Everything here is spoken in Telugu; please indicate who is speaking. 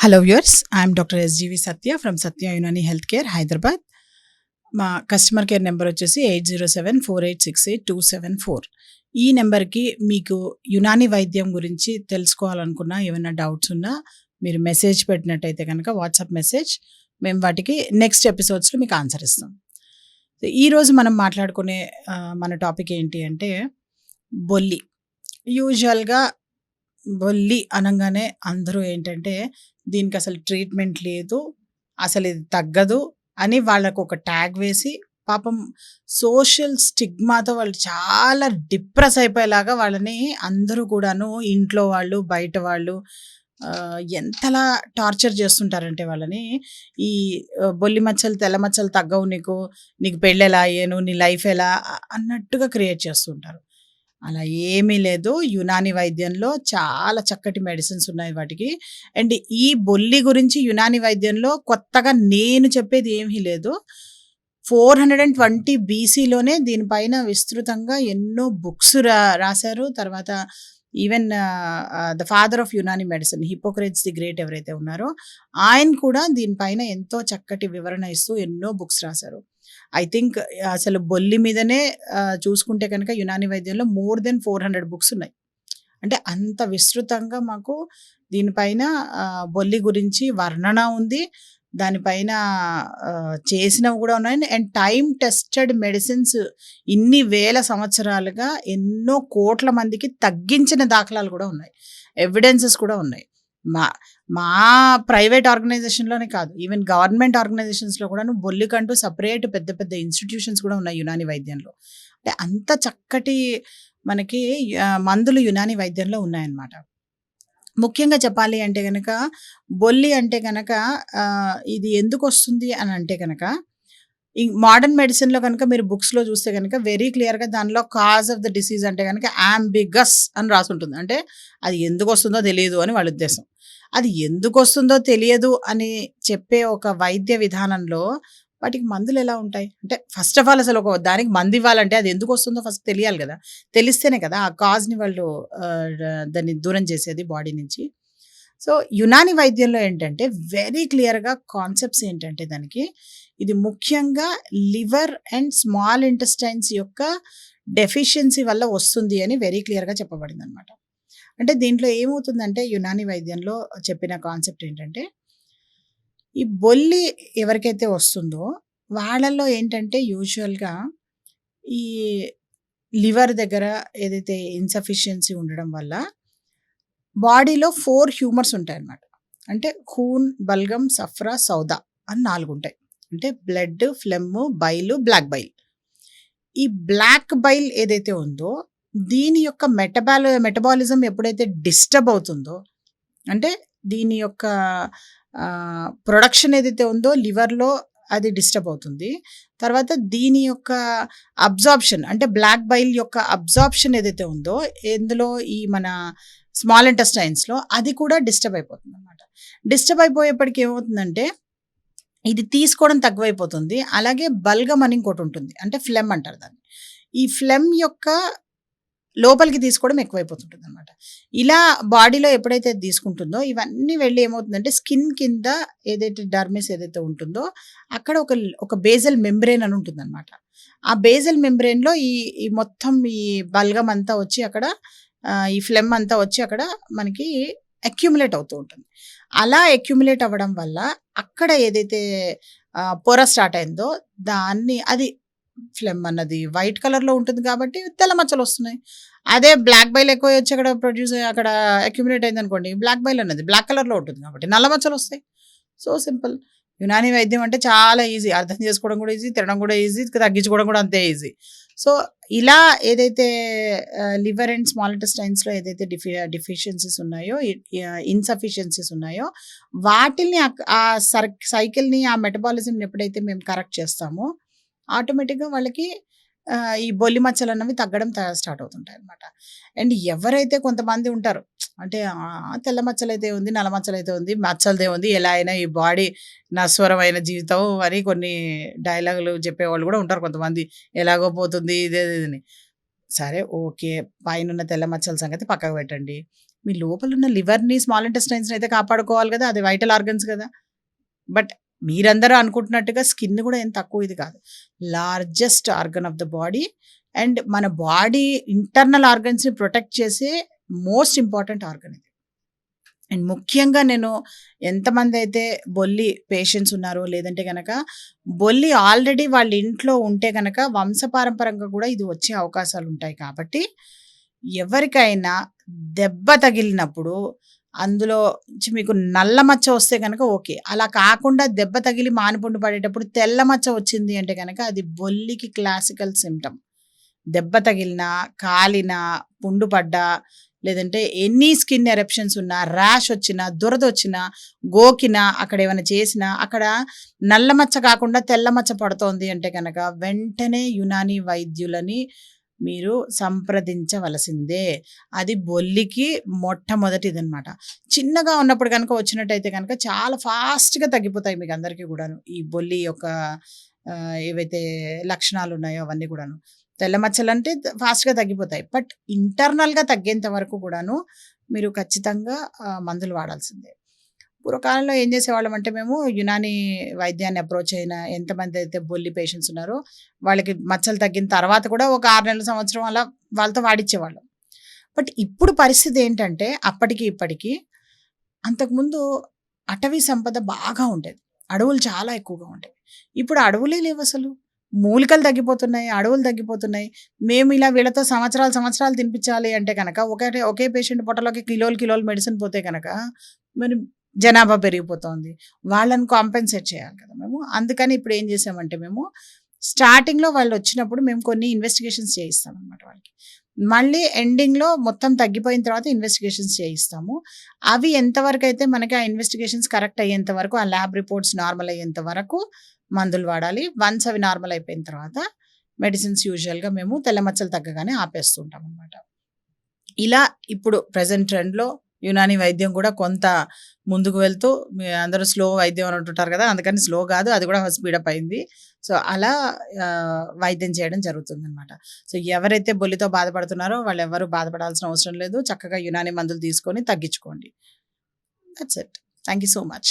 Speaker 1: Hello viewers I'm doctor SGV Satya from Satya Unani health care Hyderabad మా కస్టమర్ కేర్ నెంబర్ వచ్చేసి eight zero seven four eight six eight two seven four ఈ నెంబర్కి మీకు యునాని వైద్యం గురించి తెలుసుకోవాలనుకున్నా ఏమైనా డౌట్స్ ఉన్నా మీరు మెసేజ్ పెట్టినట్టయితే కనుక వాట్సాప్ మెసేజ్ మేము వాటికి నెక్స్ట్ ఎపిసోడ్స్లో మీకు ఆన్సర్ ఇస్తాం. ఈరోజు మనం మాట్లాడుకునే మన టాపిక్ ఏంటి అంటే బొల్లి. యూజువల్గా బొల్లి అనగానే అందరూ ఏంటంటే దీనికి అసలు ట్రీట్మెంట్ లేదు అసలు ఇది తగ్గదు అని వాళ్ళకు ఒక ట్యాగ్ వేసి పాపం సోషల్ స్టిగ్మాతో వాళ్ళు చాలా డిప్రెస్ అయిపోయేలాగా వాళ్ళని అందరూ కూడాను ఇంట్లో వాళ్ళు బయట వాళ్ళు ఎంతలా టార్చర్ చేస్తుంటారంటే వాళ్ళని ఈ బొల్లి మచ్చలు తెల్ల మచ్చలు తగ్గవు నీకు నీకు పెళ్ళెలా అయ్యాను నీ లైఫ్ ఎలా అన్నట్టుగా క్రియేట్ చేస్తుంటారు. అలా ఏమీ లేదు. యునాని వైద్యంలో చాలా చక్కటి మెడిసిన్స్ ఉన్నాయి వాటికి. అండ్ ఈ బొల్లి గురించి యునాని వైద్యంలో కొత్తగా నేను చెప్పేది ఏమీ లేదు. ఫోర్ హండ్రెడ్ అండ్ ట్వంటీ బీసీలోనే దీనిపైన విస్తృతంగా ఎన్నో బుక్స్ రా రాశారు. తర్వాత even the father of Unani medicine Hippocrates the great ఎవరైతే ఉన్నారో ఆయన కూడా దీనిపైన ఎంతో చక్కటి వివరణ ఇస్తూ ఎన్నో బుక్స్ రాశారు. ఐ థింక్ uh, అసలు బొల్లి మీదనే uh, చూసుకుంటే కనుక యునాని వైద్యంలో more than four hundred books ఉన్నాయి. అంటే అంత విస్తృతంగా మాకు దీనిపైన uh, బొల్లి గురించి వర్ణన ఉంది. దానిపైన చేసినవి కూడా ఉన్నాయి అండ్ టైం టెస్టెడ్ మెడిసిన్స్ ఇన్ని వేల సంవత్సరాలుగా ఎన్నో కోట్ల మందికి తగ్గించిన దాఖలాలు కూడా ఉన్నాయి. ఎవిడెన్సెస్ కూడా ఉన్నాయి. మా మా ప్రైవేట్ ఆర్గనైజేషన్లోనే కాదు ఈవెన్ గవర్నమెంట్ ఆర్గనైజేషన్స్లో కూడా బొల్లికంటూ సపరేట్ పెద్ద పెద్ద ఇన్స్టిట్యూషన్స్ కూడా ఉన్నాయి యునాని వైద్యంలో. అంటే అంత చక్కటి మనకి మందులు యునాని వైద్యంలో ఉన్నాయన్నమాట. ముఖ్యంగా చెప్పాలి అంటే కనుక బొల్లి అంటే కనుక ఇది ఎందుకు వస్తుంది అని అంటే కనుక ఈ మోడర్న్ మెడిసిన్లో కనుక మీరు బుక్స్లో చూస్తే కనుక వెరీ క్లియర్గా దానిలో కాజ్ ఆఫ్ ద డిసీజ్ అంటే కనుక అంబిగస్ అని రాసి ఉంటుంది. అంటే అది ఎందుకు వస్తుందో తెలియదు అని వాళ్ళ ఉద్దేశం. అది ఎందుకు వస్తుందో తెలియదు అని చెప్పే ఒక వైద్య విధానంలో వాటికి మందులు ఎలా ఉంటాయి? అంటే ఫస్ట్ ఆఫ్ ఆల్ అసలు ఒక దానికి మందు ఇవ్వాలంటే అది ఎందుకు వస్తుందో ఫస్ట్ తెలియాలి కదా. తెలిస్తేనే కదా ఆ కాజ్ని వాళ్ళు దాన్ని దూరం చేసేది బాడీ నుంచి. సో యునాని వైద్యంలో ఏంటంటే వెరీ క్లియర్గా కాన్సెప్ట్స్ ఏంటంటే దానికి ఇది ముఖ్యంగా లివర్ అండ్ స్మాల్ ఇంటెస్టైన్స్ యొక్క డెఫిషియన్సీ వల్ల వస్తుంది అని వెరీ క్లియర్గా చెప్పబడింది అనమాట అంటే దీంట్లో ఏమవుతుందంటే యునాని వైద్యంలో చెప్పిన కాన్సెప్ట్ ఏంటంటే ఈ బొల్లి ఎవరికైతే వస్తుందో వాళ్ళల్లో ఏంటంటే యూజువల్గా ఈ లివర్ దగ్గర ఏదైతే ఇన్సఫిషియన్సీ ఉండడం వల్ల బాడీలో ఫోర్ హ్యూమర్స్ ఉంటాయి అన్నమాట అంటే ఖూన్ బల్గం సఫ్రా సౌదా అని నాలుగు ఉంటాయి. అంటే blood phlegm bile black bile ఈ బ్లాక్ బైల్ ఏదైతే ఉందో దీని యొక్క మెటబాల మెటబాలిజం ఎప్పుడైతే డిస్టర్బ్ అవుతుందో అంటే దీని యొక్క ప్రొడక్షన్ ఏదైతే ఉందో లివర్లో అది డిస్టర్బ్ అవుతుంది. తర్వాత దీని యొక్క అబ్జార్ప్షన్ అంటే బ్లాక్ బైల్ యొక్క అబ్జార్ప్షన్ ఏదైతే ఉందో ఇందులో ఈ మన స్మాల్ ఇంటెస్టైన్స్లో అది కూడా డిస్టర్బ్ అయిపోతుంది అనమాట డిస్టర్బ్ అయిపోయేప్పటికి ఏమవుతుందంటే ఇది తీసుకోవడం తక్కువైపోతుంది. అలాగే బల్గం అని ఇంకోటి ఉంటుంది. అంటే ఫ్లెమ్ అంటారు దాన్ని. ఈ ఫ్లెమ్ యొక్క లోపలికి తీసుకోవడం ఎక్కువైపోతుంటుంది అనమాట ఇలా బాడీలో ఎప్పుడైతే తీసుకుంటుందో ఇవన్నీ వెళ్ళి ఏమవుతుందంటే స్కిన్ కింద ఏదైతే డర్మిస్ ఏదైతే ఉంటుందో అక్కడ ఒక ఒక బేజల్ మెంబ్రెయిన్ అని ఉంటుంది అనమాట ఆ బేజల్ మెంబ్రెయిన్లో ఈ ఈ మొత్తం ఈ బల్గం అంతా వచ్చి అక్కడ ఈ ఫ్లెమ్ అంతా వచ్చి అక్కడ మనకి అక్యుములేట్ అవుతూ ఉంటుంది. అలా అక్యుములేట్ అవ్వడం వల్ల అక్కడ ఏదైతే పొర స్టార్ట్ అయిందో దాన్ని అది ఫ్లెమ్ అన్నది వైట్ కలర్లో ఉంటుంది కాబట్టి తెల్ల మచ్చలు వస్తున్నాయి. అదే బ్లాక్ బైల్ ఎక్కువ వచ్చి అక్కడ ప్రొడ్యూస్ అక్కడ అక్యుములేట్ అయింది అనుకోండి బ్లాక్ బైల్ అన్నది బ్లాక్ కలర్లో ఉంటుంది కాబట్టి నల్ల మచ్చలు వస్తాయి. So simple. యునాని వైద్యం అంటే చాలా ఈజీ. అర్థం చేసుకోవడం కూడా ఈజీ తినడం కూడా ఈజీ తగ్గించుకోవడం కూడా అంతే ఈజీ. సో ఇలా ఏదైతే లివర్ అండ్ స్మాల్ ఇంటెస్టైన్స్లో ఏదైతే డిఫి డిఫిషియన్సీస్ ఉన్నాయో ఇన్సఫిషియన్సీస్ ఉన్నాయో వాటిల్ని ఆ- ఆ సర్ సైకిల్ని ఆ మెటబాలిజంని ఎప్పుడైతే మేము కరెక్ట్ చేస్తామో ఆటోమేటిక్గా వాళ్ళకి ఈ బొల్లి మచ్చలు అన్నవి తగ్గడం స్టార్ట్ అవుతుంటాయి అనమాట అండ్ ఎవరైతే కొంతమంది ఉంటారు అంటే తెల్ల మచ్చలు అయితే ఉంది నల్ల మచ్చలు అయితే ఉంది మచ్చలదే ఉంది ఎలా అయినా ఈ బాడీ నశ్వరమైన జీవితం అని కొన్ని డైలాగులు చెప్పేవాళ్ళు కూడా ఉంటారు కొంతమంది. ఎలాగో పోతుంది ఇదే ఇదని సరే ఓకే పైన ఉన్న తెల్ల మచ్చల సంగతి పక్కకు పెట్టండి. మీ లోపల ఉన్న లివర్‌ని, స్మాల్ ఇంటెస్టైన్స్‌ని అయితే కాపాడుకోవాలి కదా అది వైటల్ ఆర్గన్స్ కదా. బట్ మీరందరూ అనుకుంటున్నట్టుగా స్కిన్ కూడా ఏం తక్కువ ఇది కాదు. Largest organ of the body and మన బాడీ ఇంటర్నల్ ఆర్గన్స్‌ని ప్రొటెక్ట్ చేసే మోస్ట్ ఇంపార్టెంట్ ఆర్గన్ ఇది. అండ్ ముఖ్యంగా నేను ఎంతమందైతే బొల్లి పేషెంట్స్ ఉన్నారో, లేదంటే కనుక బొల్లి ఆల్రెడీ వాళ్ళ ఇంట్లో ఉంటే కనుక వంశపారంపరంగా కూడా ఇది వచ్చే అవకాశాలు ఉంటాయి కాబట్టి, ఎవరికైనా దెబ్బ తగిలినప్పుడు అందులో మీకు నల్ల మచ్చ వస్తే కనుక ఓకే. అలా కాకుండా దెబ్బ తగిలి మానుపుండు పడేటప్పుడు తెల్ల మచ్చ వచ్చింది అంటే కనుక అది బొల్లికి క్లాసికల్ సిమ్టమ్ దెబ్బ తగిలినా, కాలినా, పుండు పడ్డా, లేదంటే ఎన్ని స్కిన్ ఎరప్షన్స్ ఉన్నా, ర్యాష్ వచ్చినా, దురదొచ్చినా, గోకినా, అక్కడ ఏమైనా చేసినా, అక్కడ నల్ల మచ్చ కాకుండా తెల్ల మచ్చ పడుతోంది అంటే కనుక వెంటనే యునానీ వైద్యులని మీరు సంప్రదించవలసిందే. అది బొల్లికి మొట్టమొదటిదనమాట. చిన్నగా ఉన్నప్పుడు కనుక వచ్చినట్టయితే కనుక చాలా ఫాస్ట్‌గా తగ్గిపోతాయి మీకు అందరికీ కూడాను ఈ బొల్లి యొక్క ఏవైతే లక్షణాలు ఉన్నాయో అవన్నీ కూడాను తెల్ల మచ్చలు అంటే ఫాస్ట్‌గా తగ్గిపోతాయి. బట్ ఇంటర్నల్‌గా తగ్గేంత వరకు కూడాను మీరు ఖచ్చితంగా మందులు వాడాల్సిందే. పూర్వకాలంలో ఏం చేసేవాళ్ళం అంటే మేము యునాని వైద్యాన్ని అప్రోచ్ అయిన ఎంతమంది అయితే బొల్లి పేషెంట్స్ ఉన్నారో, వాళ్ళకి మచ్చలు తగ్గిన తర్వాత కూడా ఒక ఆరు నెలల సంవత్సరం అలా వాళ్ళతో వాడిచ్చేవాళ్ళం. బట్ ఇప్పుడు పరిస్థితి ఏంటంటే అప్పటికి, ఇప్పటికీ అంతకుముందు అటవీ సంపద బాగా ఉండేది. అడవులు చాలా ఎక్కువగా ఉండేవి. ఇప్పుడు అడవులే లేవు అసలు మూలికలు తగ్గిపోతున్నాయి. అడవులు తగ్గిపోతున్నాయి. మేము ఇలా వీళ్ళతో సంవత్సరాలు, సంవత్సరాలు తినిపించాలి అంటే కనుక ఒకటే ఒకే పేషెంట్ పొట్టలోకి కిలోలు, కిలోలు మెడిసిన్ పోతే కనుక మరి జనాభా పెరిగిపోతోంది. వాళ్ళని కాంపెన్సేట్ చేయాలి కదా మేము. అందుకని ఇప్పుడు ఏం చేసామంటే మేము స్టార్టింగ్‌లో వాళ్ళు వచ్చినప్పుడు మేము కొన్ని ఇన్వెస్టిగేషన్స్ చేయిస్తామనమాట వాళ్ళకి. మళ్ళీ ఎండింగ్‌లో మొత్తం తగ్గిపోయిన తర్వాత ఇన్వెస్టిగేషన్స్ చేయిస్తాము. అవి ఎంతవరకు అయితే మనకి ఆ ఇన్వెస్టిగేషన్స్ కరెక్ట్ అయ్యేంత వరకు, ఆ ల్యాబ్ రిపోర్ట్స్ నార్మల్ అయ్యేంత వరకు మందులు వాడాలి. వన్స్ అవి నార్మల్ అయిపోయిన తర్వాత మెడిసిన్స్ యూజువల్‌గా మేము తెల్ల మచ్చలు తగ్గగానే ఆపేస్తుంటాం అనమాట ఇలా ఇప్పుడు ప్రజెంట్ ట్రెండ్‌లో యునాని వైద్యం కూడా కొంత ముందుకు వెళ్తూ అందరూ స్లో వైద్యం అని అంటుంటారు కదా! అందుకని స్లో కాదు. అది కూడా స్పీడప్ అయింది. సో, అలా వైద్యం చేయడం జరుగుతుందనమాట. సో, ఎవరైతే బొల్లితో బాధపడుతున్నారో వాళ్ళు ఎవరు బాధపడాల్సిన అవసరం లేదు. చక్కగా యునాని మందులు తీసుకొని తగ్గించుకోండి. That's it. Thank you so much.